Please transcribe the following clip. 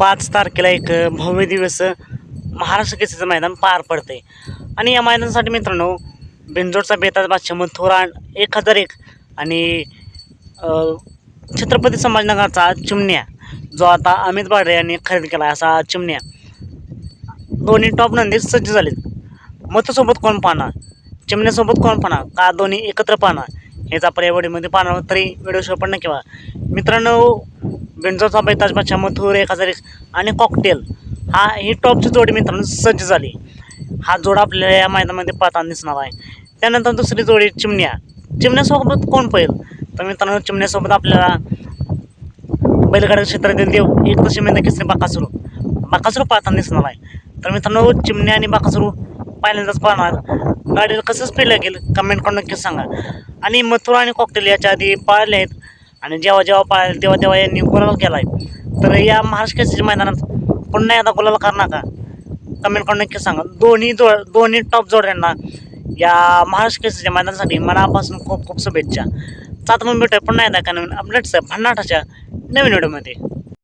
पाच तारखेला एक भव्य दिवस महाराष्ट्र केसरीचं मैदान पार पडते आणि या मैदानासाठी मित्रांनो बेंजोडचा बेताज बादशाह मथुरान एक हजार एक आणि छत्रपती संभाजीनगरचा चिमण्या जो आता अमित बाडरे यांनी खरेदी केला असा चिमण्या. दोन्ही टॉप नंदी सज्ज झालेत. मतसोबत कोण पाहणार? चिमण्यासोबत कोण पाहणार? का दोन्ही एकत्र पाहणार? हेच आपण या व्हिडिओमध्ये पाहणार तरी व्हिडिओ शो पण नक्की मित्रांनो बिंजोचा बैताज बादशाह मथुर एक हजार एक आणि कॉकटेल हा ही टॉपची जोडी मित्रांनो सज्ज झाली. हा जोडा आपल्याला या मैदानामध्ये पाहताना दिसणार आहे. त्यानंतर दुसरी जोडी चिमण्या. चिमण्यासोबत कोण पाहिजे तर मित्रांनो चिमण्यासोबत आपल्याला बैलगाडा क्षेत्रातील देव एक दशमेंद केसरी बाकासुरू. बाकासुरू पाहताना दिसणार आहे. तर मित्रांनो चिमण्या आणि बाकासुरू पहिल्यांदाच पाहणार. गाडीला कसं स्पीड लागेल कमेंट करून नक्कीच सांगा. आणि मथुरा आणि कॉकटेल याच्या आधी पाळले आहेत. आणि जेव्हा जेव्हा पाळले तेव्हा तेव्हा यांनी गुलाल केला आहे तर या महाराष्ट्र केसरीच्या मैदानात पुन्हा एकदा गुलाल करणार का? कमेंट करून नक्की सांगा. दोन्ही जो दोन्ही टॉप जोड्यांना या महाराष्ट्र केसरीच्या मैदानासाठी मनापासून खूप खूप शुभेच्छा. सात मग भेटूया पुन्हा एकदा का नवीन अपडेट्स भन्नाटाच्या नवीन व्हिडिओमध्ये